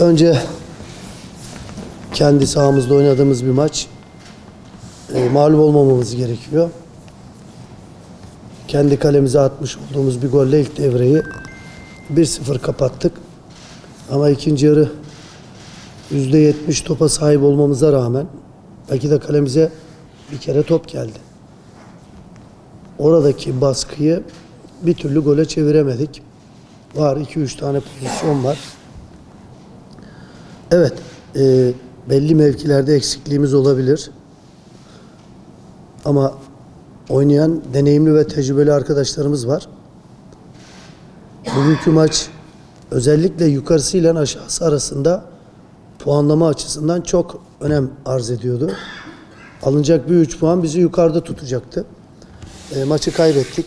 Önce kendi sahamızda oynadığımız bir maç. E, mağlup olmamamız gerekiyor. Kendi kalemize atmış olduğumuz bir golle ilk devreyi 1-0 kapattık. Ama ikinci yarı %70 topa sahip olmamıza rağmen belki de kalemize bir kere top geldi. Oradaki baskıyı bir türlü gole çeviremedik. Var 2-3 tane pozisyon var. Evet, e, belli mevkilerde eksikliğimiz olabilir. Ama oynayan deneyimli ve tecrübeli arkadaşlarımız var. Bugünkü maç özellikle yukarısıyla aşağısı arasında puanlama açısından çok önem arz ediyordu. Alınacak bir 3 puan bizi yukarıda tutacaktı. E, maçı kaybettik.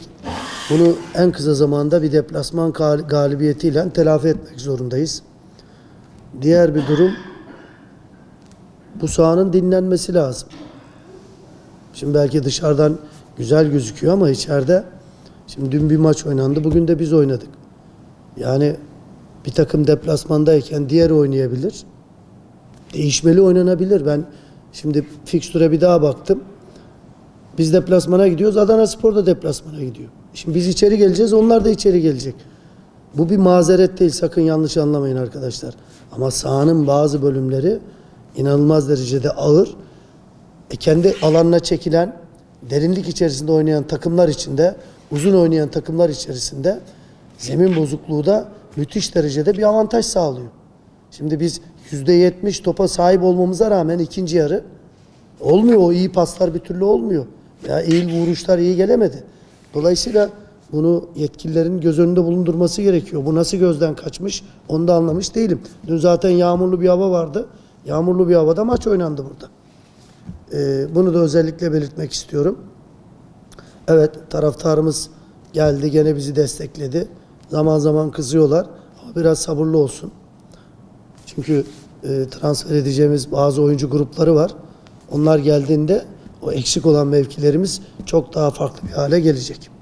Bunu en kısa zamanda bir deplasman gal- galibiyetiyle telafi etmek zorundayız. Diğer bir durum bu sahanın dinlenmesi lazım. Şimdi belki dışarıdan güzel gözüküyor ama içeride şimdi dün bir maç oynandı. Bugün de biz oynadık. Yani bir takım deplasmandayken diğeri oynayabilir. Değişmeli oynanabilir. Ben şimdi fikstüre bir daha baktım. Biz deplasmana gidiyoruz. Adana Spor da deplasmana gidiyor. Şimdi biz içeri geleceğiz. Onlar da içeri gelecek. Bu bir mazeret değil. Sakın yanlış anlamayın arkadaşlar. Ama sahanın bazı bölümleri inanılmaz derecede ağır. E kendi alanına çekilen, derinlik içerisinde oynayan takımlar içinde, uzun oynayan takımlar içerisinde zemin bozukluğu da müthiş derecede bir avantaj sağlıyor. Şimdi biz %70 topa sahip olmamıza rağmen ikinci yarı olmuyor. O iyi paslar bir türlü olmuyor. Ya eğil vuruşlar iyi gelemedi. Dolayısıyla bunu yetkililerin göz önünde bulundurması gerekiyor. Bu nasıl gözden kaçmış onu da anlamış değilim. Dün zaten yağmurlu bir hava vardı. Yağmurlu bir havada maç oynandı burada. Ee, bunu da özellikle belirtmek istiyorum. Evet taraftarımız geldi gene bizi destekledi. Zaman zaman kızıyorlar ama biraz sabırlı olsun. Çünkü e, transfer edeceğimiz bazı oyuncu grupları var. Onlar geldiğinde o eksik olan mevkilerimiz çok daha farklı bir hale gelecek.